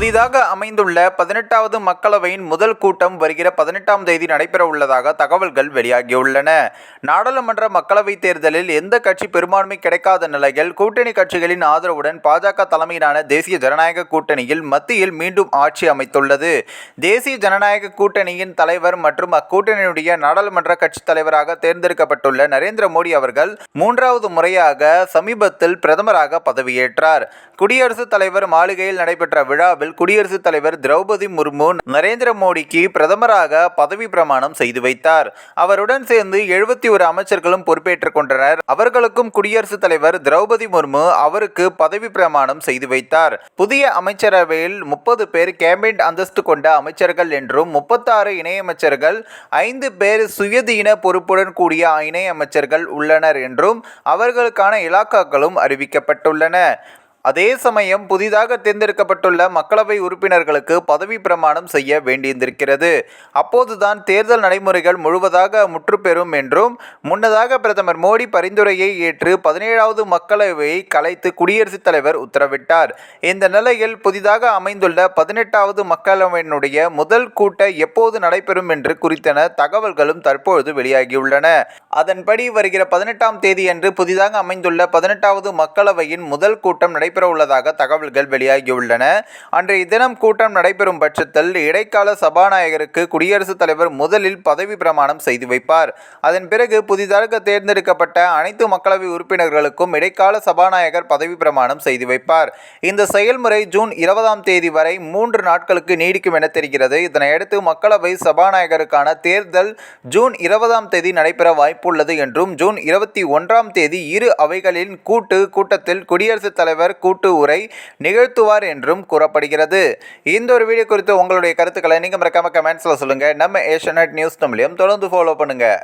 புதிதாக அமைந்துள்ள பதினெட்டாவது மக்களவையின் முதல் கூட்டம் வருகிற பதினெட்டாம் தேதி நடைபெற உள்ளதாக தகவல்கள் வெளியாகியுள்ளன. நாடாளுமன்ற மக்களவைத் தேர்தலில் எந்த கட்சி பெரும்பான்மை கிடைக்காத நிலையில் கூட்டணி கட்சிகளின் ஆதரவுடன் பாஜக தலைமையிலான தேசிய ஜனநாயக கூட்டணியில் மத்தியில் மீண்டும் ஆட்சி அமைத்துள்ளது. தேசிய ஜனநாயக கூட்டணியின் தலைவர் மற்றும் அக்கூட்டணியுடைய நாடாளுமன்ற கட்சித் தலைவராக தேர்ந்தெடுக்கப்பட்டுள்ள நரேந்திர மோடி அவர்கள் மூன்றாவது முறையாக சமீபத்தில் பிரதமராக பதவியேற்றார். குடியரசுத் தலைவர் மாளிகையில் நடைபெற்ற விழாவில் குடியரசுத் தலைவர் திரௌபதி முர்மு நரேந்திர மோடிக்கு பிரதமராக பதவி பிரமாணம் செய்து வைத்தார். அவருடன் சேர்ந்து எழுபத்தி ஒரு அமைச்சர்களும் பொறுப்பேற்றுக் கொண்டனர். அவர்களுக்கும் குடியரசுத் தலைவர் திரௌபதி முர்மு அவருக்கு பதவி பிரமாணம் செய்து வைத்தார். புதிய அமைச்சரவையில் முப்பது பேர் கேபினட் அந்தஸ்து கொண்ட அமைச்சர்கள் என்றும் முப்பத்தாறு இணையமைச்சர்கள் ஐந்து பேர் சுயதீன பொறுப்புடன் கூடிய இணையமைச்சர்கள் உள்ளனர் என்றும் அவர்களுக்கான இலாக்காக்களும் அறிவிக்கப்பட்டுள்ளன. அதே சமயம் புதிதாக தேர்ந்தெடுக்கப்பட்டுள்ள மக்களவை உறுப்பினர்களுக்கு பதவி பிரமாணம் செய்ய வேண்டியிருந்திருக்கிறது. அப்போதுதான் தேர்தல் நடைமுறைகள் முழுவதாக முற்றுப்பெறும் என்றும் முன்னதாக பிரதமர் மோடி பரிந்துரையை ஏற்று பதினேழாவது மக்களவையை கலைத்து குடியரசுத் தலைவர் உத்தரவிட்டார். இந்த நிலையில் புதிதாக அமைந்துள்ள பதினெட்டாவது மக்களவையினுடைய முதல் கூட்ட எப்போது நடைபெறும் என்று குறித்தன தகவல்களும் தற்பொழுது வெளியாகியுள்ளன. அதன்படி வருகிற பதினெட்டாம் தேதியன்று புதிதாக அமைந்துள்ள பதினெட்டாவது மக்களவையின் முதல் கூட்டம் நடை உள்ளதாக தகவல்கள் வெளியாகியுள்ளன. அன்றைய தினம் கூட்டம் நடைபெறும் பட்சத்தில் இடைக்கால சபாநாயகருக்கு குடியரசுத் தலைவர் முதலில் பதவி பிரமாணம் செய்து வைப்பார். அதன் பிறகு புதிதாக தேர்ந்தெடுக்கப்பட்ட அனைத்து மக்களவை உறுப்பினர்களுக்கும் இடைக்கால சபாநாயகர் பதவி பிரமாணம் செய்து வைப்பார். இந்த செயல்முறை ஜூன் இருபதாம் தேதி வரை மூன்று நாட்களுக்கு நீடிக்கும் என தெரிகிறது. இதனையடுத்து மக்களவை சபாநாயகருக்கான தேர்தல் ஜூன் இருபதாம் தேதி நடைபெற வாய்ப்புள்ளது என்றும் ஜூன் இருபத்தி ஒன்றாம் தேதி இரு அவைகளின் கூட்டு கூட்டத்தில் குடியரசுத் தலைவர் கூட்டு உரை நிகழ்த்துவார் என்றும் கூறப்படுகிறது. இந்த ஒரு வீடியோ குறித்து உங்களுடைய கருத்துக்களை நீங்கள் மறக்காம கமெண்ட்ஸில் சொல்லுங்கள் நம்ம ஏஷியநெட் நியூஸ் தமிழையும் தொடர்ந்து ஃபாலோ பண்ணுங்கள்